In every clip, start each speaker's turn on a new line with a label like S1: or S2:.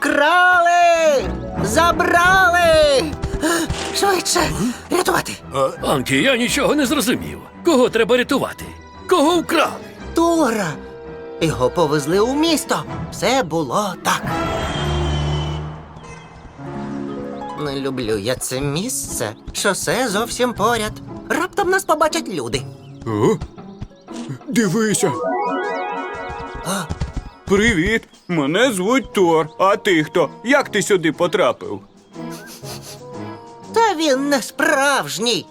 S1: Вкрали! Забрали! Швидше! Рятувати!
S2: Анкі, я нічого не зрозумів. Кого треба рятувати? Кого вкрали?
S1: Тора! Його повезли у місто. Все було так. Не люблю я це місце. Шосе зовсім поряд. Раптом нас побачать люди.
S3: О? Дивися.
S1: А,
S3: Привіт! Мене звуть Тор. А ти хто? Як ти сюди потрапив?
S1: та він не справжній.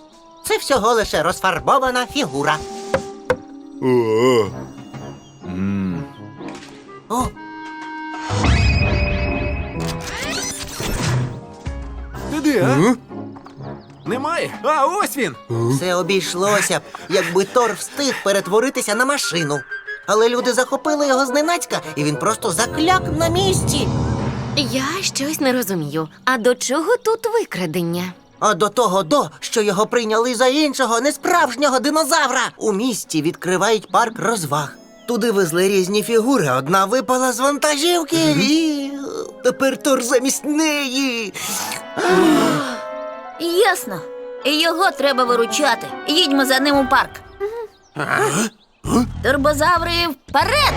S1: Це всього лише розфарбована фігура.
S3: О,
S1: О,
S4: Ти де, а? Немає? А, ось він!
S1: все обійшлося б, якби Тор встиг перетворитися на машину. Але люди захопили його зненацька, і він просто закляк на місці.
S5: Я щось не розумію. А до чого тут викрадення?
S1: А до того до, що його прийняли за іншого несправжнього динозавра. У місті відкривають парк розваг. Туди везли різні фігури. Одна випала з вантажівки і тепер Тор замість неї.
S6: Ясно. Його треба виручати. Їдьмо за ним у парк. Турбозаври вперед!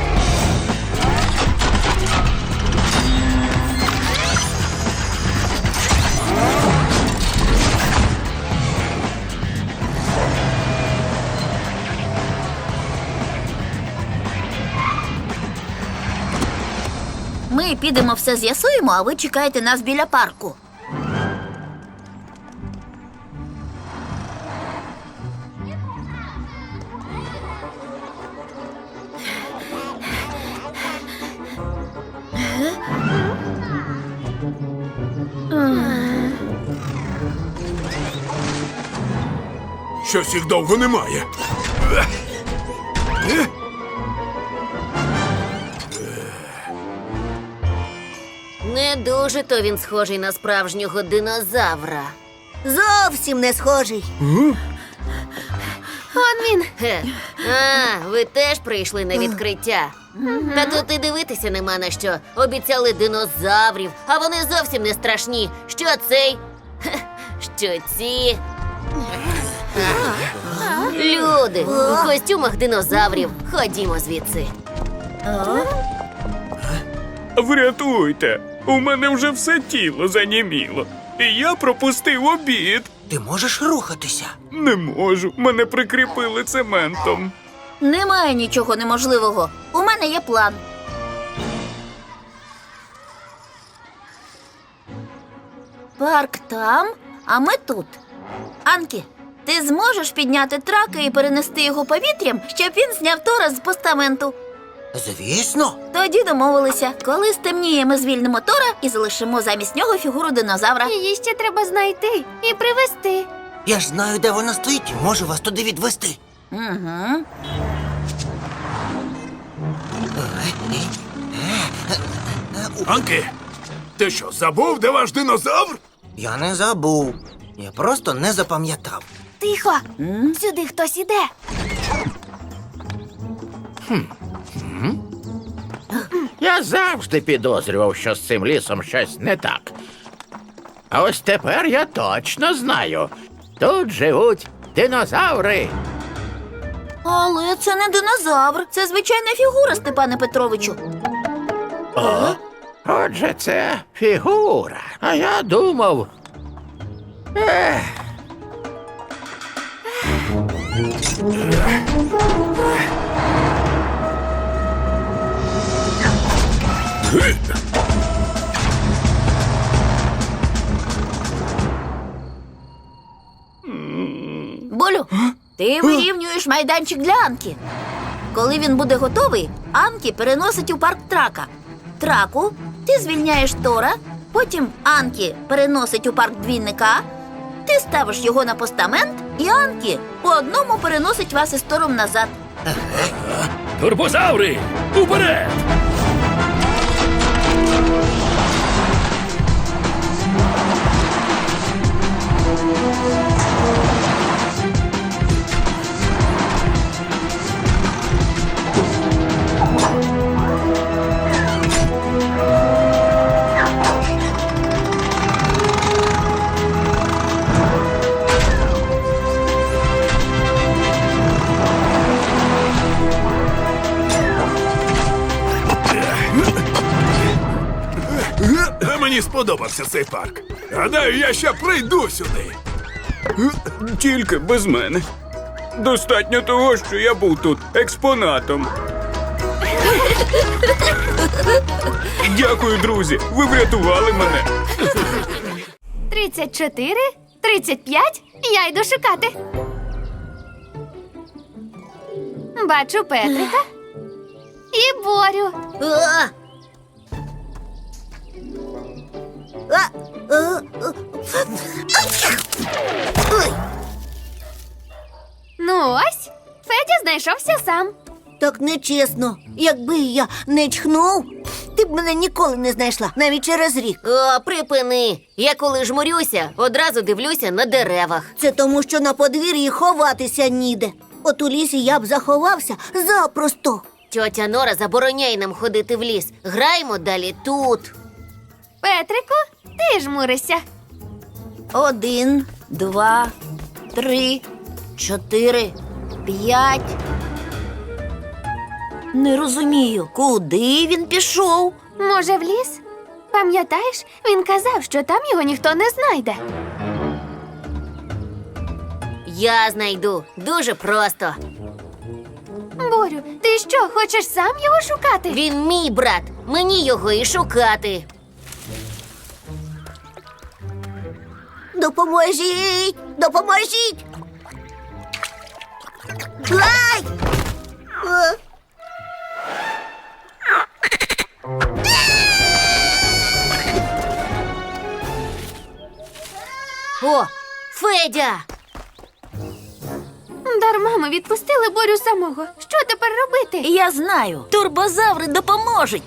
S6: Ми підемо все з'ясуємо, а ви чекайте нас біля парку.
S4: Щось їх довго немає.
S5: Не дуже то він схожий на справжнього динозавра.
S6: Зовсім не схожий.
S5: Он він. Хе. А, ви теж прийшли на відкриття. Та тут і дивитися нема на що. Обіцяли динозаврів, а вони зовсім не страшні. Що цей? Хе, Що ці? Люди у костюмах динозаврів. Ходімо звідси.
S3: Врятуйте! У мене вже все тіло заніміло. І я пропустив обід.
S1: Ти можеш рухатися.
S3: Не можу. Мене прикріпили цементом.
S6: Немає нічого неможливого. У мене є план. Парк там, а ми тут. Анкі, ти зможеш підняти трака і перенести його повітрям, щоб він зняв Тора з постаменту.
S1: Звісно.
S6: Тоді домовилися, коли стемніє, ми звільнимо Тора і залишимо замість нього фігуру динозавра.
S5: Її ще треба знайти і привезти.
S1: Я ж знаю, де вона стоїть. Можу вас туди відвести.
S6: Угу.
S4: Анки, ти що, забув, де ваш динозавр?
S1: Я не забув. Я просто не запам'ятав.
S6: Тихо! Сюди хтось іде.
S7: Я завжди підозрював, що з цим лісом щось не так. А ось тепер я точно знаю. Тут живуть динозаври.
S6: Але це не динозавр, це звичайна фігура, Степане Петровичу.
S7: Отже, це фігура. А я думав. Ех.
S6: Болю, ти вирівнюєш майданчик для Анки. Коли він буде готовий, Анкі переносить у парк трака. Траку ти звільняєш Тора, потім Анкі переносить у парк двійника, ти ставиш його на постамент, і Анкі по одному переносить вас із Тором назад.
S2: Турбозаври! Уперед!
S4: Мені сподобався цей парк. Гадаю, я ще прийду сюди.
S3: Тільки без мене. Достатньо того, що я був тут експонатом. Дякую, друзі. Ви врятували мене.
S8: 34, 35, я йду шукати. Бачу Петрика і Борю. Ну ось, Федя знайшовся сам.
S6: так нечесно. Якби я не чхнув, ти б мене ніколи не знайшла, навіть через рік.
S5: О, припини. Я коли жмурюся, одразу дивлюся на деревах.
S6: Це тому, що на подвір'ї ховатися ніде. От у лісі я б заховався запросто.
S5: Тьотя Нора забороняє нам ходити в ліс. Граємо далі тут.
S8: Петрику, ти жмуришся.
S6: Один, два, три, чотири, п'ять. Не розумію, куди він пішов.
S8: Може, в ліс? Пам'ятаєш, він казав, що там його ніхто не знайде.
S5: Я знайду дуже просто.
S8: Борю, ти що, хочеш сам його шукати?
S5: Він мій брат. Мені його і шукати.
S6: Допоможіть! Допоможіть! Ай! Е,
S5: О, Федя!
S8: Дарма ми відпустили Борю самого. Що тепер робити?
S6: Я знаю, турбозаври допоможуть.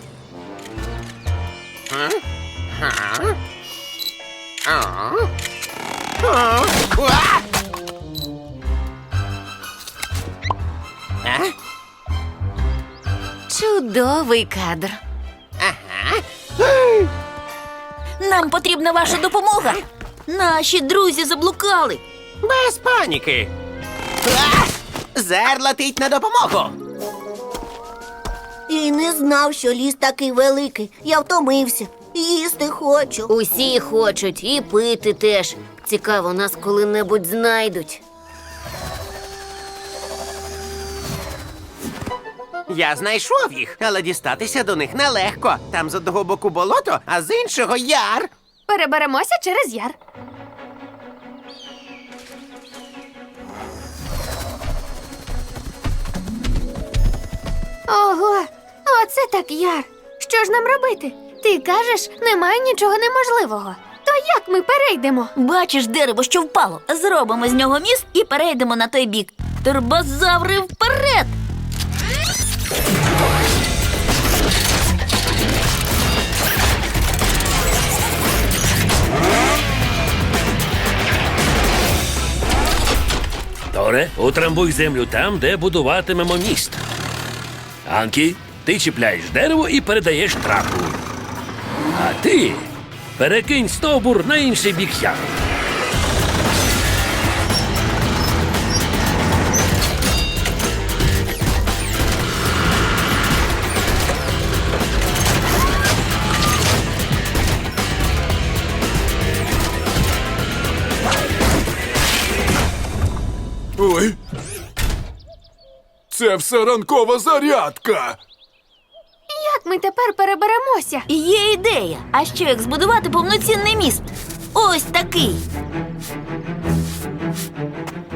S5: Чудовий кадр.
S6: Нам потрібна ваша допомога. Наші друзі заблукали.
S9: Без паніки. Зер летить на допомогу.
S6: І не знав, що ліс такий великий. Я втомився. Їсти хочу.
S5: Усі хочуть і пити теж. Цікаво, нас коли-небудь знайдуть.
S9: Я знайшов їх, але дістатися до них нелегко. Там з одного боку болото, а з іншого яр.
S8: Переберемося через яр. Ого, оце так яр. Що ж нам робити? Ти кажеш, немає нічого неможливого. То як ми перейдемо?
S6: Бачиш дерево, що впало. Зробимо з нього міст і перейдемо на той бік. Турбозаври вперед!
S2: Торе, утрамбуй землю там, де будуватимемо міст. Анкі, ти чіпляєш дерево і передаєш траку. А ти перекинь стовбур на інший бік яру.
S4: Ой. Це все ранкова зарядка.
S8: Ми тепер переберемося?
S6: Є ідея. А що як збудувати повноцінний міст? Ось такий.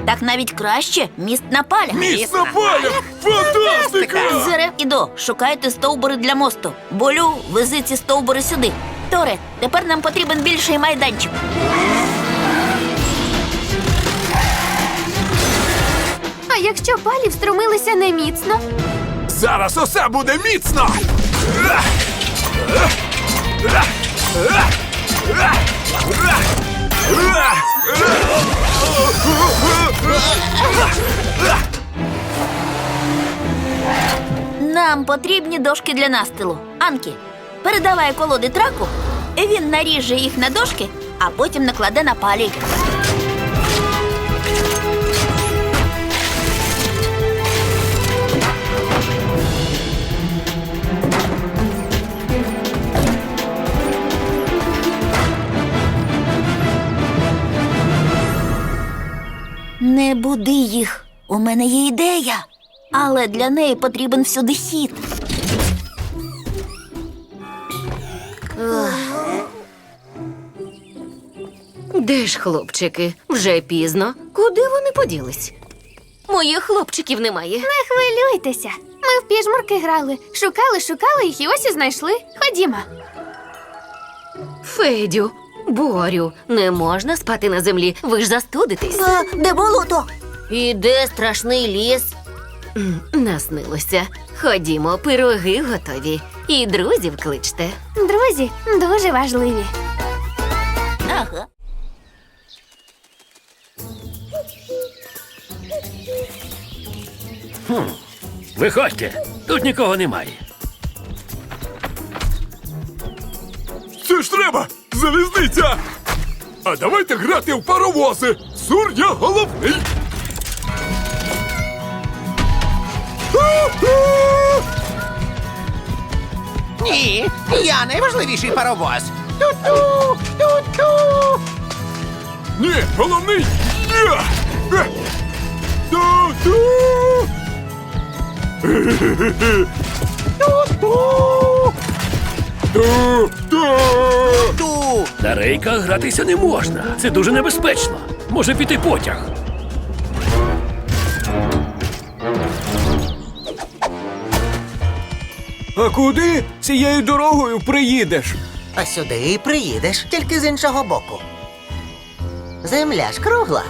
S6: Так навіть краще міст на палях.
S4: Міст на палях! Фантастика!
S6: Зере і до, шукайте стовбури для мосту. Болю, вези ці стовбури сюди. Торе, тепер нам потрібен більший майданчик.
S8: А якщо палі встромилися неміцно?
S4: Зараз усе буде міцно!
S6: Нам потрібні дошки для настилу. Анкі, передавай колоди траку, він наріже їх на дошки, а потім накладе на палі. Не буди їх. У мене є ідея. Але для неї потрібен всюди хід.
S5: Де ж хлопчики? Вже пізно. Куди вони поділись? Моїх хлопчиків немає.
S8: Не хвилюйтеся. Ми в піжмурки грали. Шукали, шукали їх і ось і знайшли. Ходімо.
S5: Федю, Борю, не можна спати на землі, ви ж застудитесь.
S6: А, де болото?
S5: І де страшний ліс? М, Наснилося. Ходімо, пироги готові. І друзів кличте.
S8: Друзі, дуже важливі.
S6: Ага.
S2: Виходьте, тут нікого немає.
S4: Це ж треба! Залізниця! А давайте грати в паровози! Сур я головний!
S9: Ні, я найважливіший паровоз. Ту-ту, ту-ту.
S4: Ні, головний! Я! Е! Ту-ту!
S9: Ту-ту.
S2: На рейках гратися не можна. Це дуже небезпечно. Може піти потяг.
S3: А куди цією дорогою приїдеш?
S1: А сюди і приїдеш, тільки з іншого боку. Земля ж кругла.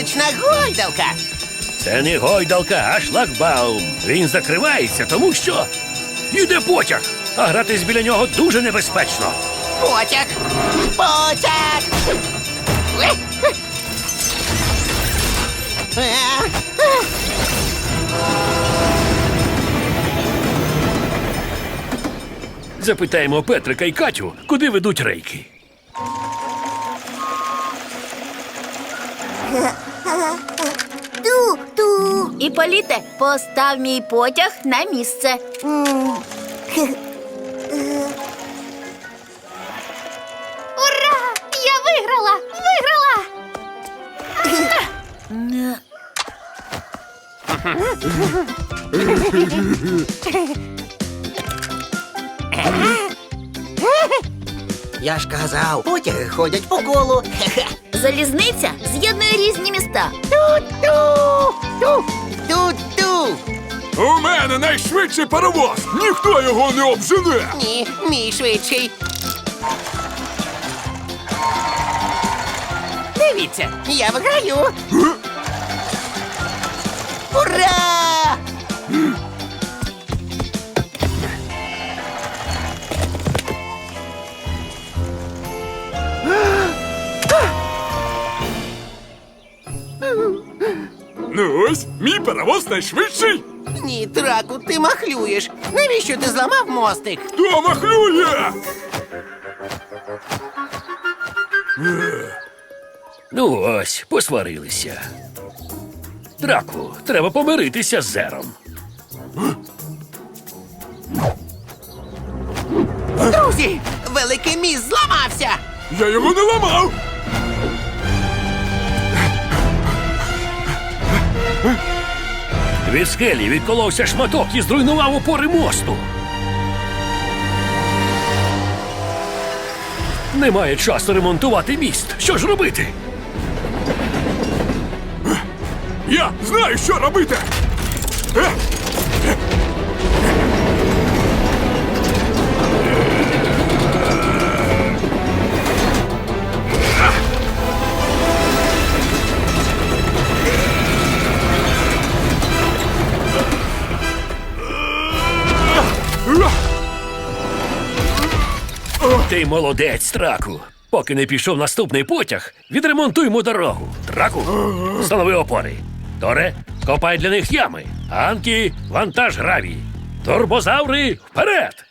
S9: Музична гойдалка.
S2: Це не гойдалка, а шлагбаум. Він закривається, тому що йде потяг, а гратись біля нього дуже небезпечно.
S9: Потяг. Потяг. Е, е. Е,
S2: Запитаємо Петрика і Катю, куди ведуть рейки.
S6: І політе, постав мій потяг на місце.
S8: Ура! Я виграла! Виграла!
S1: Я ж казав, потяги ходять по колу.
S6: Залізниця з'єднує різні міста.
S9: Ту-ту. Ту.
S4: У мене найшвидший паровоз! Ніхто його не обжене!
S9: Ні, мій швидший. Дивіться, я виграю. Ура!
S4: Ну ось, мій паровоз найшвидший!
S9: Ні, траку, ти махлюєш. Навіщо ти зламав мостик?
S4: Хто махлює?
S2: Ну ось, посварилися. Драку, треба помиритися з зером.
S9: Друзі, великий міст зламався!
S4: Я його не ламав!
S2: Від скелі відколовся шматок і зруйнував опори мосту. Немає часу ремонтувати міст. Що ж робити?
S4: Я знаю, що робити! Е,
S2: молодець, траку. Поки не пішов наступний потяг, відремонтуймо дорогу. Траку, встанови опори. Торе, копай для них ями. Анкі, вантаж гравій. Турбозаври вперед!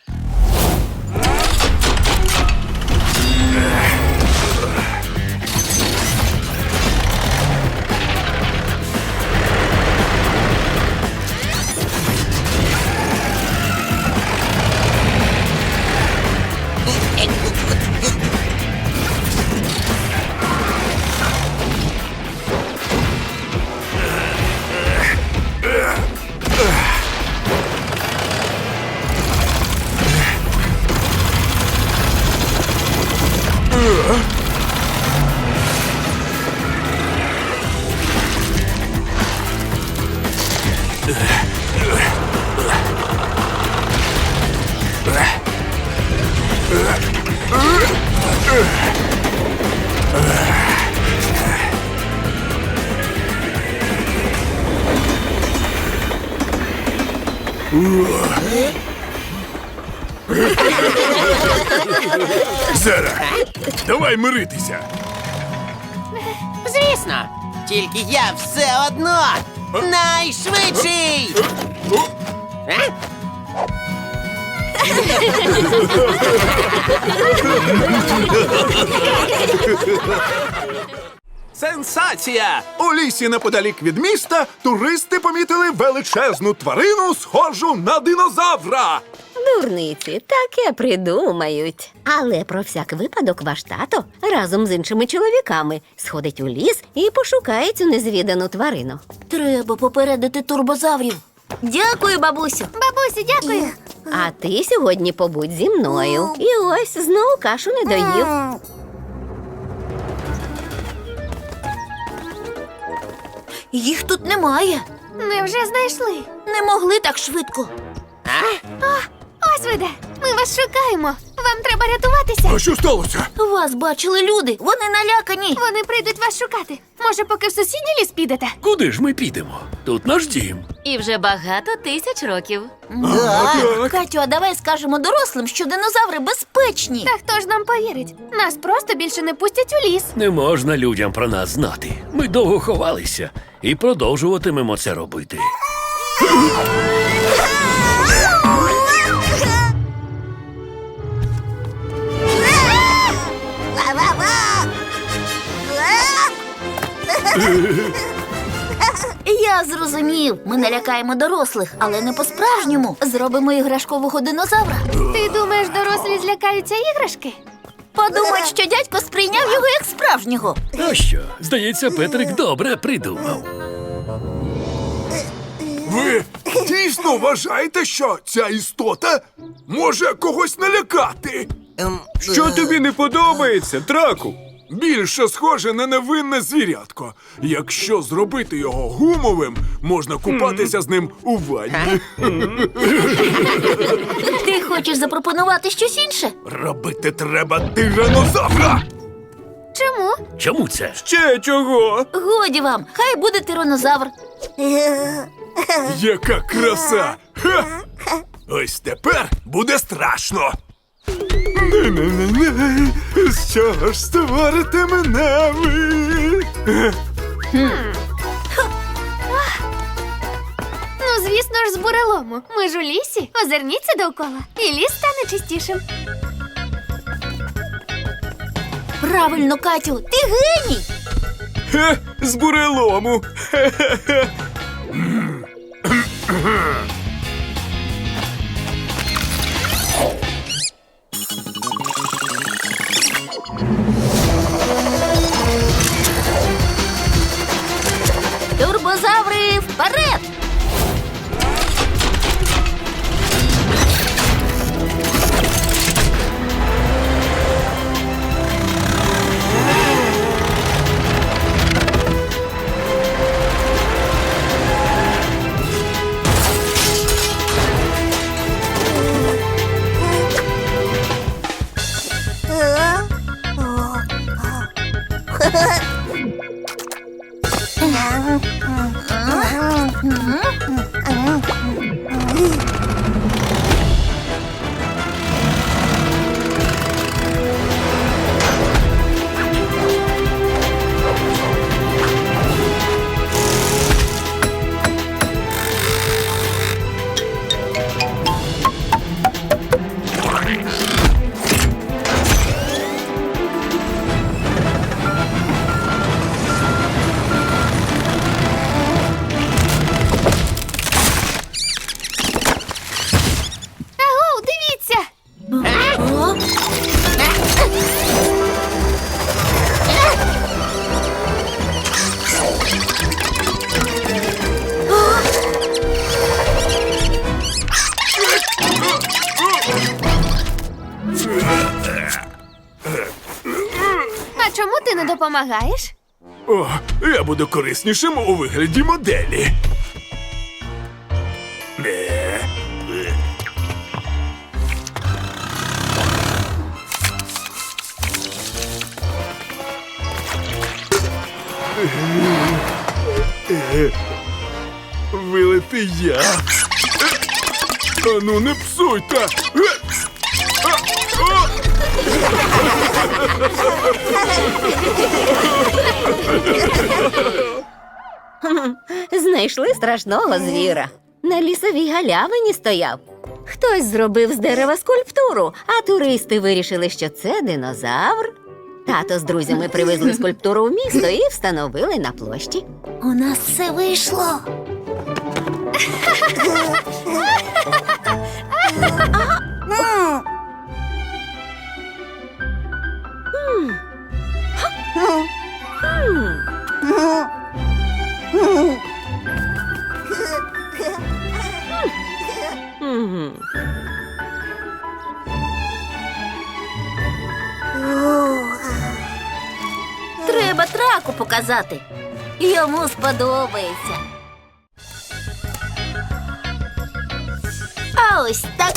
S4: Миритися.
S9: Звісно, тільки я все одно найшвидший. Е?
S4: Сенсація! У лісі неподалік від міста туристи помітили величезну тварину, схожу на динозавра.
S10: Дурниці, таке придумають. Але про всяк випадок ваш тато разом з іншими чоловіками сходить у ліс і пошукає цю незвідану тварину.
S6: Треба попередити турбозаврів. Дякую, бабусю.
S8: Бабусю, дякую.
S10: А ти сьогодні побудь зі мною. І ось знову кашу не доїв.
S6: Їх тут немає.
S8: Невже знайшли?
S6: Не могли так швидко.
S8: Ось ви де. Ми вас шукаємо. Вам треба рятуватися.
S4: А що сталося?
S6: Вас бачили люди. Вони налякані.
S8: Вони прийдуть вас шукати. Може, поки в сусідній ліс підете?
S2: Куди ж ми підемо? Тут наш дім.
S5: І вже багато тисяч років.
S6: Катю, а давай скажемо дорослим, що динозаври безпечні.
S8: Та хто ж нам повірить? Нас просто більше не пустять у ліс.
S2: Не можна людям про нас знати. Ми довго ховалися і продовжуватимемо це робити.
S6: Я зрозумів. Ми налякаємо дорослих, але не по-справжньому. Зробимо іграшкового динозавра.
S8: Ти думаєш, дорослі злякаються іграшки?
S6: Подумають, що дядько сприйняв його як справжнього.
S2: А що? Здається, Петрик добре придумав.
S4: Ви дійсно вважаєте, що ця істота може когось налякати?
S1: Ем,
S3: Що тобі не подобається, траку?
S4: Більше схоже на невинне звірятко. Якщо зробити його гумовим, можна купатися з ним у ванні.
S6: Ти хочеш запропонувати щось інше?
S4: Робити треба тиранозавра!
S8: Чому?
S2: Чому це?
S3: Ще чого?
S6: Годі вам, хай буде тиранозавр.
S4: Яка краса! Ха! Ось тепер буде страшно. Не-не-не-не, З чого ж створите мене ви?
S8: Ну, звісно ж, з бурелому. Ми ж у лісі. Озирніться довкола, і ліс стане чистішим.
S6: Правильно, Катю, ти геній.
S3: Хе, з бурелому.
S6: Турбозаври
S8: Oh, oh, oh. Не допомагаєш?
S4: О, я буду кориснішим у вигляді моделі. Е, е. Е, е. Я. Ану, не псуйте! Е! А! А!
S10: Знайшли страшного звіра. На лісовій галявині стояв. Хтось зробив з дерева скульптуру, а туристи вирішили, що це динозавр. Тато з друзями привезли скульптуру в місто і встановили на площі.
S6: У нас все вийшло.
S10: Мгм.
S6: Показати. Йому сподобається. А ось так.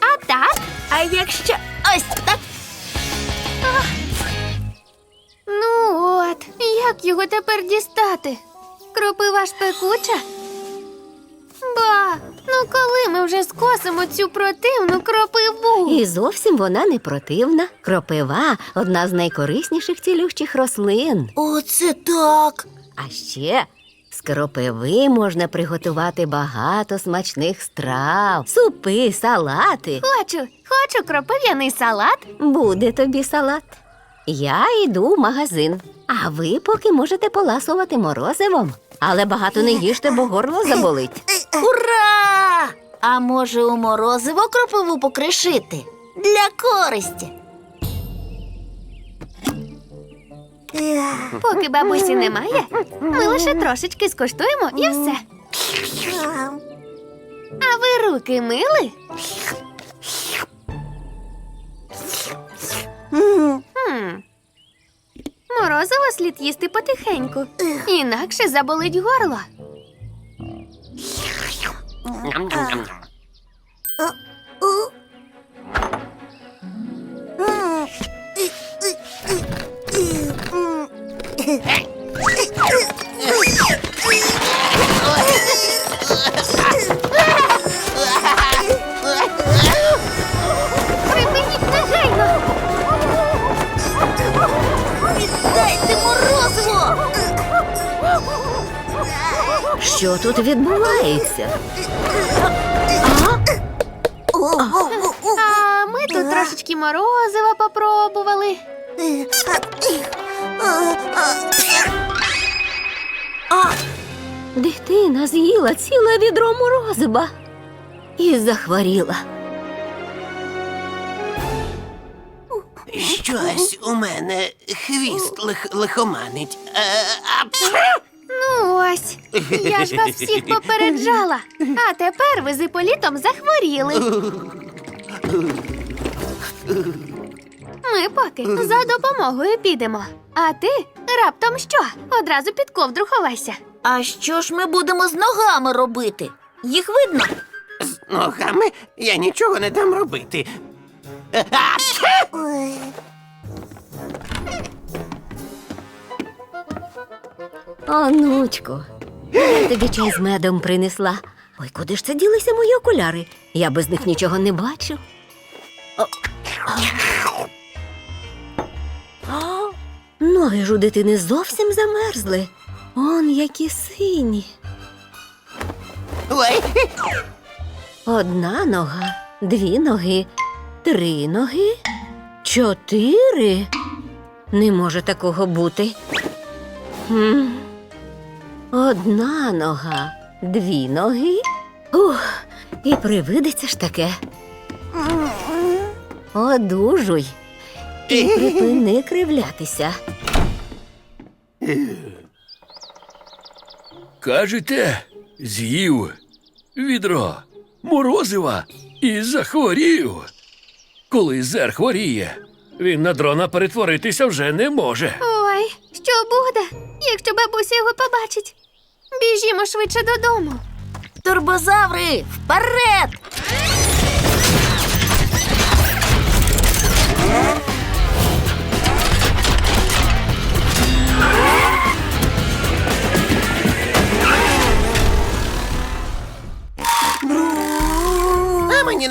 S8: А так?
S6: А якщо ось так.
S8: Ну от, як його тепер дістати? Кропива ж пекуча? Ба, ну коли ми вже скосимо цю противну кропиву?
S10: І зовсім вона не противна. Кропива одна з найкорисніших цілющих рослин.
S6: Оце так.
S10: А ще з кропиви можна приготувати багато смачних страв, супи, салати.
S8: Хочу, хочу кропив'яний салат.
S10: Буде тобі салат. Я йду в магазин, а ви поки можете поласувати морозивом. Але багато не їжте, бо горло заболить.
S6: Ура! А може у морозиво кропиву покришити? Для користі.
S8: Поки бабусі немає, ми лише трошечки скуштуємо і все. А ви руки мили? Хм. Морозиво слід їсти потихеньку, інакше заболить горло.
S10: І захворіла.
S9: Щось у мене хвіст лих- лихоманить. Е, а!
S8: Ну ось, я ж вас всіх попереджала. А тепер ви з іполітом захворіли. Ми поки за допомогою підемо. А ти раптом що? Одразу під ковдру ховайся.
S6: А що ж ми будемо з ногами робити? Їх видно?
S9: З ногами я нічого не дам робити. Е!
S10: Онучко, я тобі чай з медом принесла. Ой, куди ж це ділися мої окуляри? Я без них нічого не бачу. О. А, Ноги ж у дитини зовсім замерзли. Он які сині.
S9: Ой,
S10: Одна нога, дві ноги, три ноги, чотири. Не може такого бути. Хм. Одна нога, дві ноги. Ух, і привидеться ж таке. Одужуй. І припини кривлятися.
S2: Кажете, з'їв відро морозива і захворів. Коли зер хворіє, він на дрона перетворитися вже не може.
S8: Ой, що буде, якщо бабуся його побачить? Біжімо швидше додому.
S6: Турбозаври, вперед!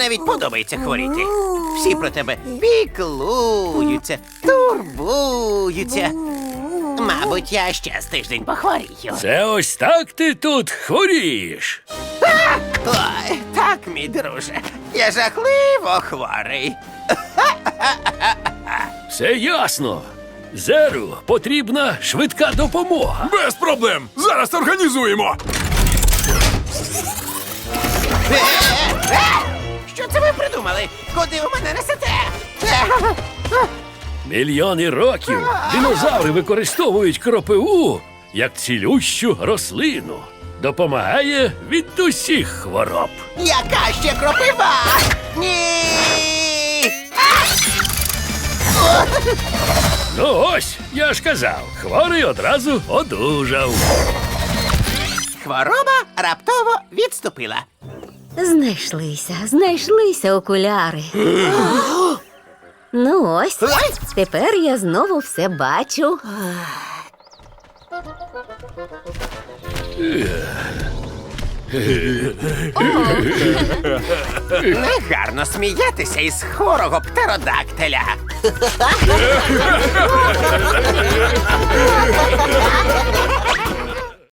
S9: Навіть подобається хворіти. Всі про тебе піклуються, турбуються. Мабуть, я ще з тиждень похворію.
S2: Це ось так ти тут хворієш.
S9: Ой, так, мій друже, я жахливо хворий.
S2: Все ясно. Зеру потрібна швидка допомога.
S4: Без проблем! Зараз організуємо!
S9: Що це ви придумали? Куди ви мене несете?
S2: Мільйони років динозаври використовують кропиву як цілющу рослину. Допомагає від усіх хвороб.
S9: Яка ще кропива? Ні!
S2: Ну ось, я ж казав, хворий одразу одужав.
S9: Хвороба раптово відступила.
S10: Знайшлися, знайшлися окуляри. ну ось, тепер я знову все бачу.
S9: Негарно сміятися із хворого птеродактиля.